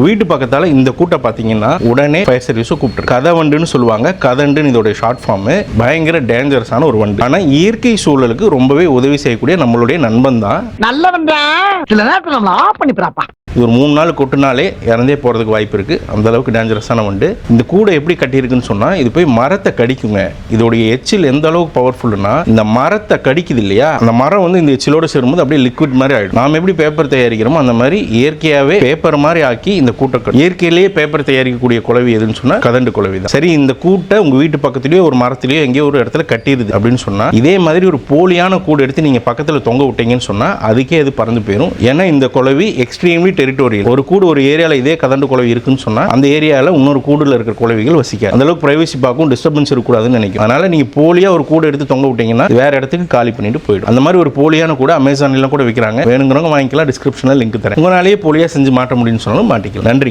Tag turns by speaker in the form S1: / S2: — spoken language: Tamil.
S1: வீட்டு பக்கத்தால இந்த கூட்டை பார்த்தீங்கன்னா உடனே ஃபயர் சர்வீஸை கூப்பிட்டு கதவண்டுன்னு சொல்லுவாங்க. கதண்டுன்னு இதோட ஷார்ட் ஃபார்ம் பயங்கர டேஞ்சரஸான ஒரு வண்டு. ஆனா இயற்கை சூழலுக்கு ரொம்பவே உதவி செய்யக்கூடிய நம்மளுடைய நண்பன் தான்.
S2: நல்லவன் சில ஆஃப் பண்ணி
S1: இது ஒரு மூணு நாள் கொட்டினாலே இறந்தே போகிறதுக்கு வாய்ப்பு இருக்குது அந்த அளவுக்கு டேஞ்சரஸான வண்டு. இந்த கூடை எப்படி கட்டியிருக்குன்னு சொன்னால் இது போய் மரத்தை கடிக்குங்க. இதோடைய எச்சில் எந்த அளவுக்கு பவர்ஃபுல்னா இந்த மரத்தை கடிக்குது இல்லையா? அந்த மரம் வந்து இந்த எச்சிலோட சேரும்போது அப்படியே லிக்விட் மாதிரி ஆகிடும் நாம் எப்படி பேப்பர் தயாரிக்கிறோமோ அந்த மாதிரி இயற்கையாகவே பேப்பர் மாதிரி ஆக்கி இந்த கூட்டை இயற்கையிலேயே பேப்பர் தயாரிக்கக்கூடிய குழவி எதுன்னு சொன்னால் கதண்டு குழவி தான். சரி இந்த கூட்டை உங்கள் வீட்டு பக்கத்துலேயோ ஒரு மரத்துலேயோ எங்கேயோ ஒரு இடத்துல கட்டிடுது அப்படின்னு சொன்னால் இதே மாதிரி ஒரு போலியான கூடு எடுத்து நீங்கள் பக்கத்தில் தொங்க விட்டீங்கன்னு சொன்னால் அதுக்கே அது பறந்து போயிடும் ஏன்னா இந்த குழவி எக்ஸ்ட்ரீம்லி டெரிட்டோரியல் ஒரு கூடு ஒரு ஏரியாவில் இதே கதண்டு குழவி இருக்குன்னு சொன்னால் அந்த ஏரியாவில் இன்னொரு கூடுல இருக்கிற குழவிகள் வசிக்காது. அந்த அளவுக்கு பிரைவசி பார்க்கும் டிஸ்டர்பன்ஸ் இருக்கக்கூடாதுன்னு நினைக்கும். அதனால் நீங்கள் போலியாக ஒரு கூடு எடுத்து தொங்க விட்டீங்கன்னா வேறு இடத்துக்கு காலி பண்ணிட்டு போயிடும். அந்த மாதிரி ஒரு போலியான கூட அமேசான்லாம் கூட விற்கிறாங்க வேணுங்கிறவங்க வாங்கிக்கலாம் டிஸ்கிரிப்ஷனில் லிங்க் தரேன். உங்களாலேயே போலியாக செஞ்சு மாட்ட முடியும்னு சொன்னாலும் மாட்டிக்கலாம். நன்றி